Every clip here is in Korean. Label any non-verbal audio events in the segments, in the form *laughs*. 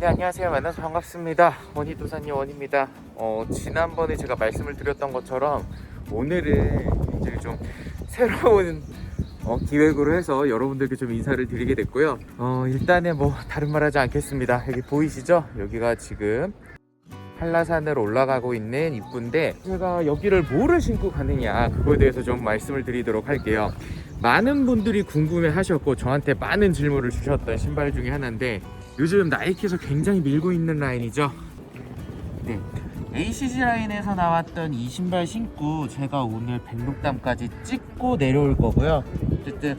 네 안녕하세요. 만나서 반갑습니다. 원희도사님 원입니다. 어, 지난번에 제가 말씀을 드렸던 것처럼 오늘은 굉장히 좀 새로운 어, 기획으로 해서 여러분들께 좀 인사를 드리게 됐고요. 어, 일단은 뭐 다른 말 하지 않겠습니다. 여기 보이시죠? 여기가 지금 한라산을 올라가고 있는 입구인데 제가 여기를 뭐를 신고 가느냐 그거에 대해서 좀 말씀을 드리도록 할게요. 많은 분들이 궁금해 하셨고 저한테 많은 질문을 주셨던 신발 중에 하나인데 요즘 나이키에서 굉장히 밀고 있는 라인이죠 네. ACG 라인에서 나왔던 이 신발 신고 제가 오늘 백록담까지 찍고 내려올 거고요 어쨌든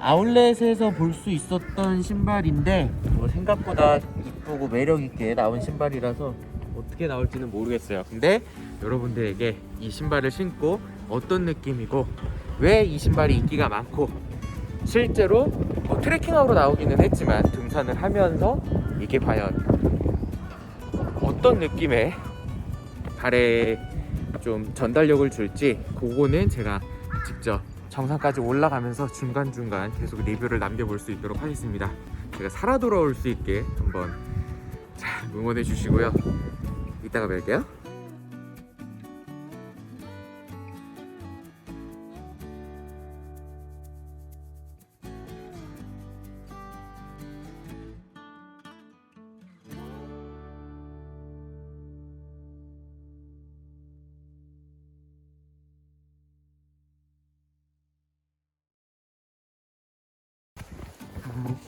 아울렛에서 볼 수 있었던 신발인데 뭐 생각보다 이쁘고 매력 있게 나온 신발이라서 어떻게 나올지는 모르겠어요. 근데 여러분들에게 이 신발을 신고 어떤 느낌이고 왜 이 신발이 인기가 많고 실제로 뭐 트레킹하러 나오기는 했지만 등산을 하면서 이게 과연 어떤 느낌의 발에 좀 전달력을 줄지 그거는 제가 직접 정상까지 올라가면서 중간중간 계속 리뷰를 남겨볼 수 있도록 하겠습니다. 제가 살아 돌아올 수 있게 한번 잘 응원해 주시고요. 이따가 뵐게요.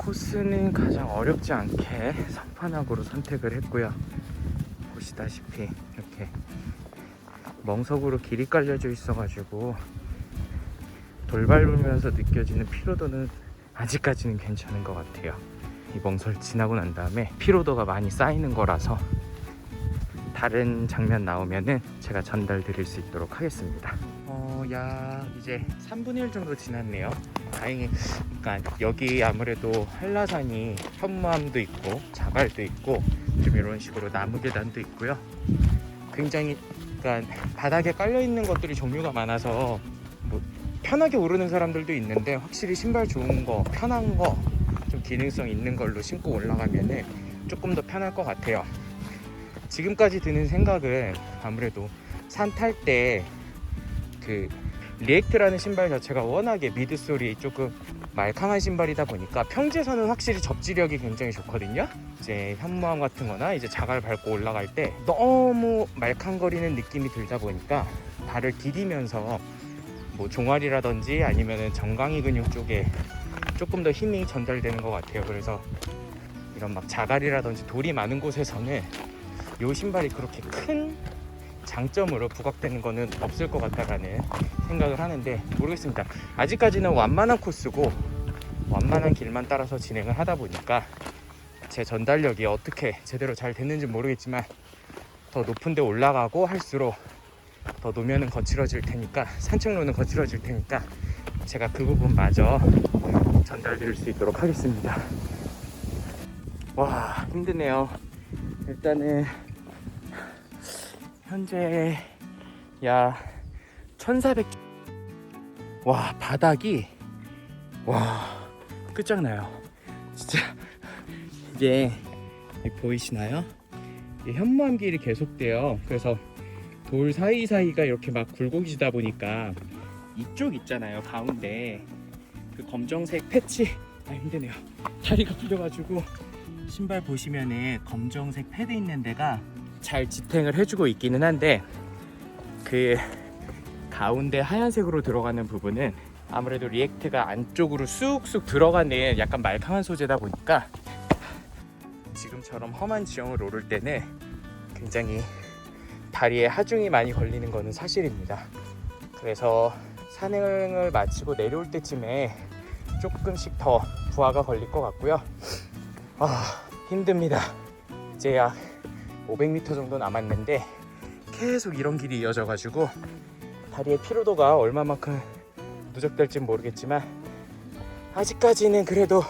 코스는 가장 어렵지 않게 선판학으로 선택을 했고요. 보시다시피 이렇게 멍석으로 길이 깔려져 있어가지고 돌 밟으면서 느껴지는 피로도는 아직까지는 괜찮은 것 같아요. 이 멍설 지나고 난 다음에 피로도가 많이 쌓이는 거라서 다른 장면 나오면은 제가 전달 드릴 수 있도록 하겠습니다. 어, 야 이제 3분의 1 정도 지났네요. 다행히 그러니까 여기 아무래도 한라산이 현무암도 있고 자갈도 있고 좀 이런 식으로 나무 계단도 있고요. 굉장히 그러니까 바닥에 깔려 있는 것들이 종류가 많아서 뭐 편하게 오르는 사람들도 있는데 확실히 신발 좋은 거, 편한 거, 좀 기능성 있는 걸로 신고 올라가면은 조금 더 편할 것 같아요. 지금까지 드는 생각은 아무래도 산 탈때 그 리액트라는 신발 자체가 워낙에 미드솔이 조금 말캉한 신발이다 보니까 평지에서는 확실히 접지력이 굉장히 좋거든요. 이제 현무암 같은 거나 이제 자갈 밟고 올라갈 때 너무 말캉거리는 느낌이 들다 보니까 발을 디디면서 뭐 종아리라든지 아니면은 정강이 근육 쪽에 조금 더 힘이 전달되는 것 같아요. 그래서 이런 막 자갈이라든지 돌이 많은 곳에서는 이 신발이 그렇게 큰 장점으로 부각되는 거는 없을 것 같다라는 생각을 하는데 모르겠습니다. 아직까지는 완만한 코스고 완만한 길만 따라서 진행을 하다 보니까 제 전달력이 어떻게 제대로 잘 됐는지 모르겠지만 더 높은 데 올라가고 할수록 더 노면은 거칠어질 테니까 산책로는 거칠어질 테니까 제가 그 부분마저 전달드릴 수 있도록 하겠습니다. 와 힘드네요. 일단은 현재 야 1400. 와 바닥이 와 끝장나요. 진짜 이게 보이시나요? 이게 현무암 길이 계속돼요. 그래서 돌 사이사이가 이렇게 막 굴곡이다 보니까 이쪽 있잖아요 가운데 그 검정색 패치 아 힘드네요 *laughs* 다리가 풀려가지고 신발 보시면은 검정색 패드 있는 데가 잘 지탱을 해주고 있기는 한데 그 가운데 하얀색으로 들어가는 부분은 아무래도 리액트가 안쪽으로 쑥쑥 들어가는 약간 말캉한 소재다 보니까 지금처럼 험한 지형을 오를 때는 굉장히 다리에 하중이 많이 걸리는 것은 사실입니다. 그래서 산행을 마치고 내려올 때쯤에 조금씩 더 부하가 걸릴 것 같고요. 아 힘듭니다. 이제 약 500m 정도 남았는데 계속 이런 길이 이어져 가지고 다리의 피로도가 얼마만큼 누적될지 모르겠지만 아직까지는 그래도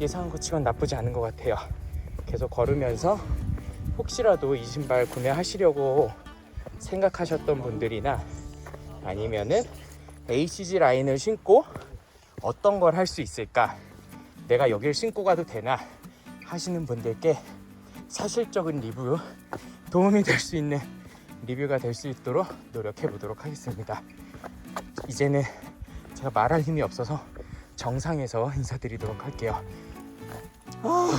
예상한 것치곤 나쁘지 않은 것 같아요. 계속 걸으면서 혹시라도 이 신발 구매하시려고 생각하셨던 분들이나 아니면은 ACG 라인을 신고 어떤 걸 할 수 있을까? 내가 여길 신고 가도 되나? 하시는 분들께 사실적인 리뷰 도움이 될 수 있는 리뷰가 될 수 있도록 노력해 보도록 하겠습니다. 이제는 제가 말할 힘이 없어서 정상에서 인사드리도록 할게요. 아.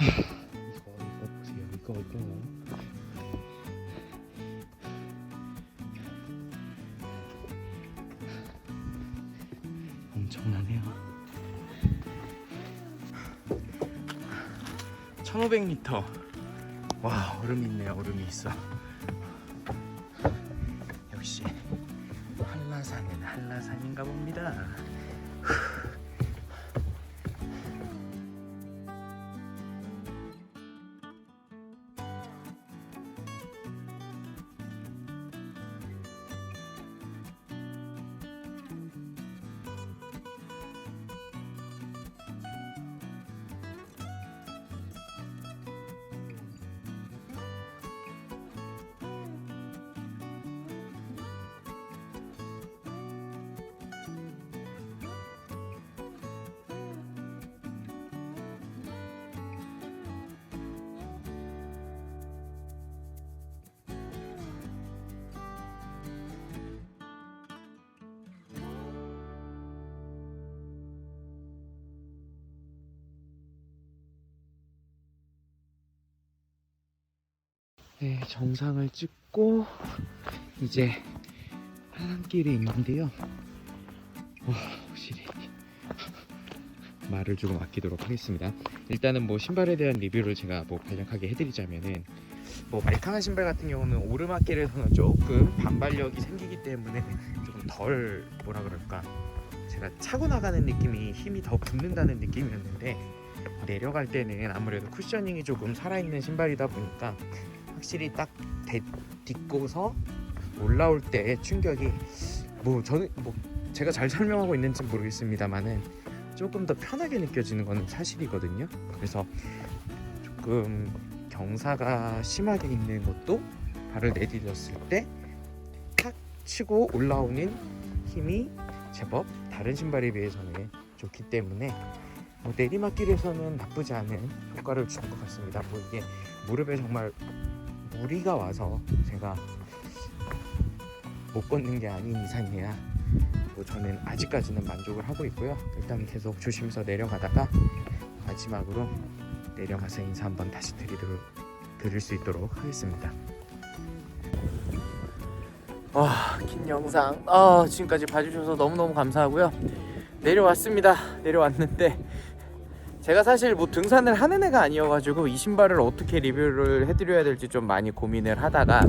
이거 이거 보세요. 이거 이거. 엄청나네요. 1500m. 와, 얼음이 있네요. 얼음이 있어. 역시 한라산은 한라산인가 봅니다. 네, 정상을 찍고 이제 하단길에 있는데요. 와, 확실히 *laughs* 말을 조금 아끼도록 하겠습니다. 일단은 뭐 신발에 대한 리뷰를 제가 뭐 간략하게 해드리자면은 뭐 말캉한 신발 같은 경우는 오르막길에서는 조금 반발력이 생기기 때문에 조금 덜 뭐라 그럴까 제가 차고 나가는 느낌이 힘이 더 붙는다는 느낌이었는데 내려갈 때는 아무래도 쿠셔닝이 조금 살아있는 신발이다 보니까 확실히 딱 대, 딛고서 올라올 때 충격이 뭐 저는 뭐 제가 잘 설명하고 있는지 모르겠습니다만은 조금 더 편하게 느껴지는 건 사실이거든요. 그래서 조금 경사가 심하게 있는 것도 발을 내디뎠을 때 탁 치고 올라오는 힘이 제법 다른 신발에 비해서는 좋기 때문에 뭐 내리막길에서는 나쁘지 않은 효과를 주는 것 같습니다. 뭐 이게 무릎에 정말 무리가 와서 제가 못 걷는 게 아닌 이상이야. 뭐 저는 아직까지는 만족을 하고 있고요. 일단 계속 조심해서 내려가다가 마지막으로 내려가서 인사 한번 다시 드리도록 드릴 수 있도록 하겠습니다. 와, 긴 영상 아, 지금까지 봐주셔서 너무너무 감사하고요. 내려왔습니다. 내려왔는데 제가 사실 뭐 등산을 하는 애가 아니어가지고 이 신발을 어떻게 리뷰를 해드려야 될지 좀 많이 고민을 하다가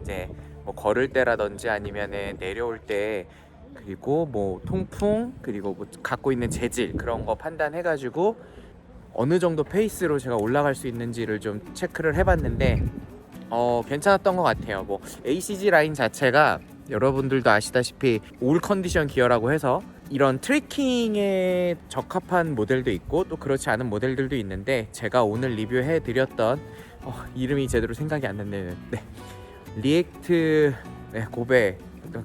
이제 뭐 걸을 때라든지 아니면은 내려올 때 그리고 뭐 통풍 그리고 뭐 갖고 있는 재질 그런 거 판단해가지고 어느 정도 페이스로 제가 올라갈 수 있는지를 좀 체크를 해봤는데 어 괜찮았던 것 같아요. 뭐 ACG 라인 자체가 여러분들도 아시다시피 올 컨디션 기어라고 해서 이런 트레킹에 적합한 모델도 있고 또 그렇지 않은 모델들도 있는데 제가 오늘 리뷰해 드렸던 어, 이름이 제대로 생각이 안 났네요. 네. 리액트 네, 고베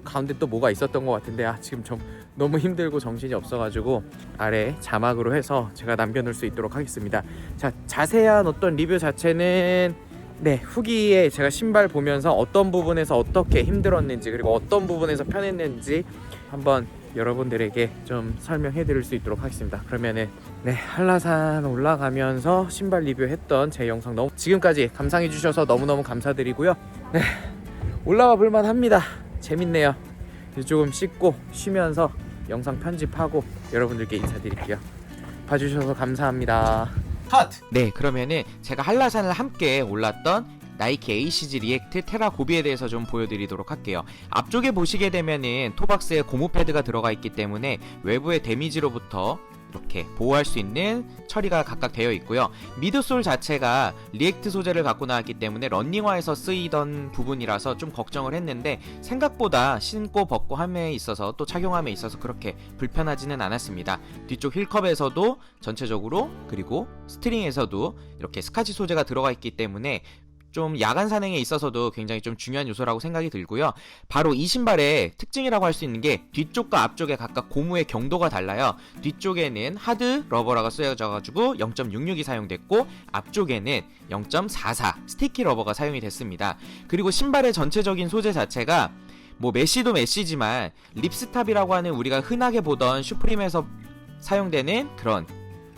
가운데 또 뭐가 있었던 것 같은데 아 지금 좀 너무 힘들고 정신이 없어가지고 아래 자막으로 해서 제가 남겨놓을 수 있도록 하겠습니다. 자 자세한 어떤 리뷰 자체는 네 후기에 제가 신발 보면서 어떤 부분에서 어떻게 힘들었는지 그리고 어떤 부분에서 편했는지 한번 여러분들에게 좀 설명해 드릴 수 있도록 하겠습니다. 그러면은 네 한라산 올라가면서 신발 리뷰했던 제 영상 너무 지금까지 감상해 주셔서 너무너무 감사드리고요. 네 올라와 볼만 합니다. 재밌네요. 조금 씻고 쉬면서 영상 편집하고 여러분들께 인사드릴게요. 봐주셔서 감사합니다 컷! 네 그러면은 제가 한라산을 함께 올랐던 나이키 ACG 리액트 테라 고비에 대해서 좀 보여드리도록 할게요. 앞쪽에 보시게 되면은 토박스에 고무 패드가 들어가 있기 때문에 외부의 데미지로부터 이렇게 보호할 수 있는 처리가 각각 되어 있고요. 미드솔 자체가 리액트 소재를 갖고 나왔기 때문에 런닝화에서 쓰이던 부분이라서 좀 걱정을 했는데 생각보다 신고 벗고 함에 있어서 또 착용함에 있어서 그렇게 불편하지는 않았습니다. 뒤쪽 힐컵에서도 전체적으로 그리고 스트링에서도 이렇게 스카치 소재가 들어가 있기 때문에 좀 야간 산행에 있어서도 굉장히 좀 중요한 요소라고 생각이 들고요. 바로 이 신발의 특징이라고 할 수 있는 게 뒤쪽과 앞쪽에 각각 고무의 경도가 달라요. 뒤쪽에는 하드 러버라가 쓰여져가지고 0.66이 사용됐고 앞쪽에는 0.44 스티키 러버가 사용이 됐습니다. 그리고 신발의 전체적인 소재 자체가 뭐 메시도 메시지만 립스탑이라고 하는 우리가 흔하게 보던 슈프림에서 사용되는 그런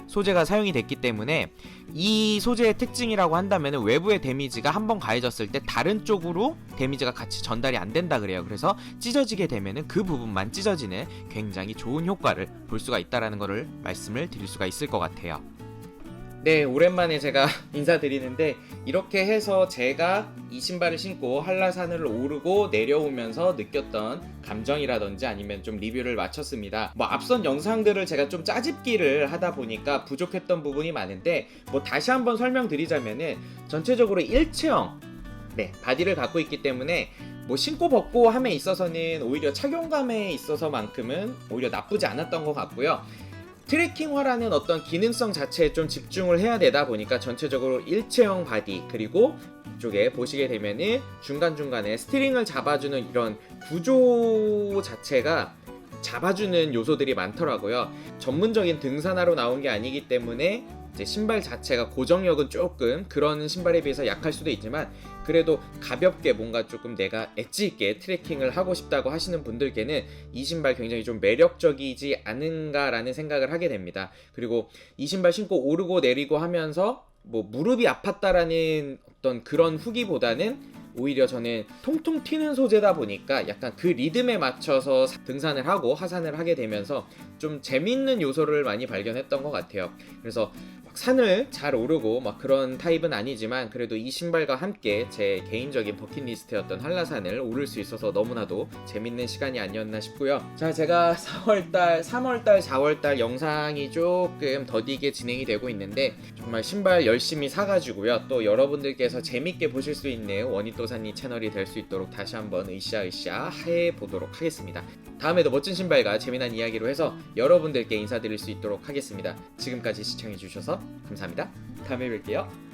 소재가 사용이 됐기 때문에 이 소재의 특징이라고 한다면 외부의 데미지가 한 번 가해졌을 때 다른 쪽으로 데미지가 같이 전달이 안 된다 그래요. 그래서 찢어지게 되면은 그 부분만 찢어지는 굉장히 좋은 효과를 볼 수가 있다라는 거를 말씀을 드릴 수가 있을 것 같아요. 네, 오랜만에 제가 *laughs* 인사드리는데 이렇게 해서 제가 이 신발을 신고 한라산을 오르고 내려오면서 느꼈던 감정이라든지 아니면 좀 리뷰를 마쳤습니다. 뭐 앞선 영상들을 제가 좀 짜집기를 하다 보니까 부족했던 부분이 많은데 뭐 다시 한번 설명드리자면은 전체적으로 일체형 네, 바디를 갖고 있기 때문에 뭐 신고 벗고 함에 있어서는 오히려 착용감에 있어서만큼은 오히려 나쁘지 않았던 것 같고요. 트래킹화라는 어떤 기능성 자체에 좀 집중을 해야 되다 보니까 전체적으로 일체형 바디 그리고 이쪽에 보시게 되면은 중간중간에 스트링을 잡아주는 이런 구조 자체가 잡아주는 요소들이 많더라고요. 전문적인 등산화로 나온 게 아니기 때문에 이제 신발 자체가 고정력은 조금 그런 신발에 비해서 약할 수도 있지만 그래도 가볍게 뭔가 조금 내가 엣지 있게 트레킹을 하고 싶다고 하시는 분들께는 이 신발 굉장히 좀 매력적이지 않은가라는 생각을 하게 됩니다. 그리고 이 신발 신고 오르고 내리고 하면서 뭐 무릎이 아팠다라는 어떤 그런 후기보다는 오히려 저는 통통 튀는 소재다 보니까 약간 그 리듬에 맞춰서 등산을 하고 하산을 하게 되면서 좀 재밌는 요소를 많이 발견했던 것 같아요. 그래서 막 산을 잘 오르고 막 그런 타입은 아니지만 그래도 이 신발과 함께 제 개인적인 버킷리스트였던 한라산을 오를 수 있어서 너무나도 재밌는 시간이 아니었나 싶고요. 자, 제가 *laughs* 4월달, 3월달, 4월달 영상이 조금 더디게 진행이 되고 있는데 정말 신발 열심히 사가지고요. 또 여러분들께서 재밌게 보실 수 있는 원희또사니 채널이 될 수 있도록 다시 한번 으쌰으쌰 해보도록 하겠습니다. 다음에도 멋진 신발과 재미난 이야기로 해서 여러분들께 인사드릴 수 있도록 하겠습니다. 지금까지 시청해주셔서 감사합니다. 다음에 뵐게요.